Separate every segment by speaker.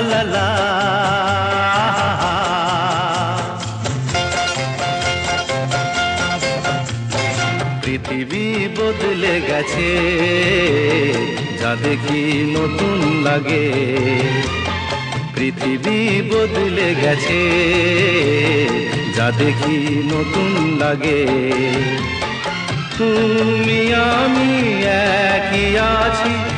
Speaker 1: লা পৃথিবী বদলে গেছে যা দেখি নতুন লাগে পৃথিবী বদলে গেছে যা দেখি নতুন লাগে তুমি আমি একই আছি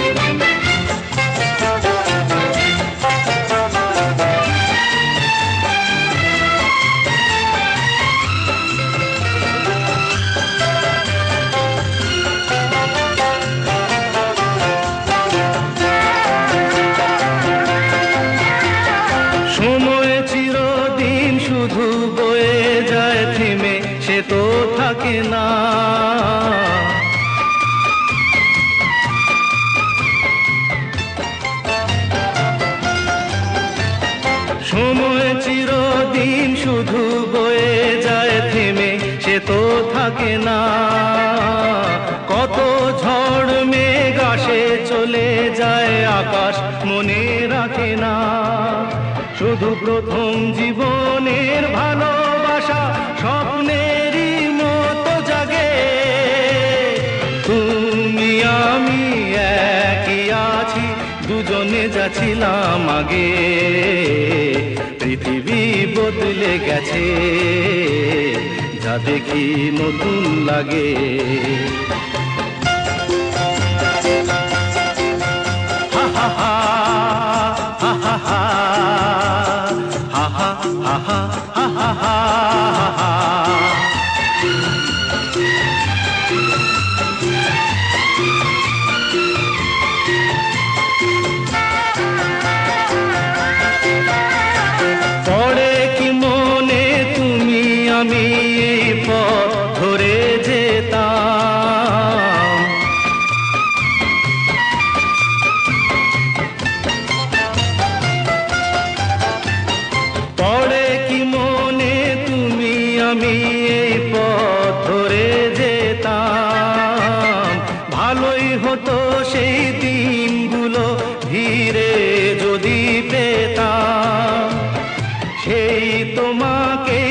Speaker 1: তো থাকে না। সময় চিরদিন শুধু বয়ে যায় থেমে, সে তো থাকে না। কত ঝড় মেঘ চলে যায় আকাশ, মনে রাখে না। শুধু প্রথম জীবনের ভালোবাসা স্বপ্নেরই যাচ্ছিলাম আগে পৃথিবী বদলে গেছে যা দেখি নতুন লাগে হা হা হা হা হা হা হা হা হা আমি পথ ধরে যেতাম। পড়ে কি মনে তুমি আমি এই পথ ধরে যেতাম? ভালোই হতো সেই দিনগুলো ধীরে যদি পেতাম। সেই তোমাকেই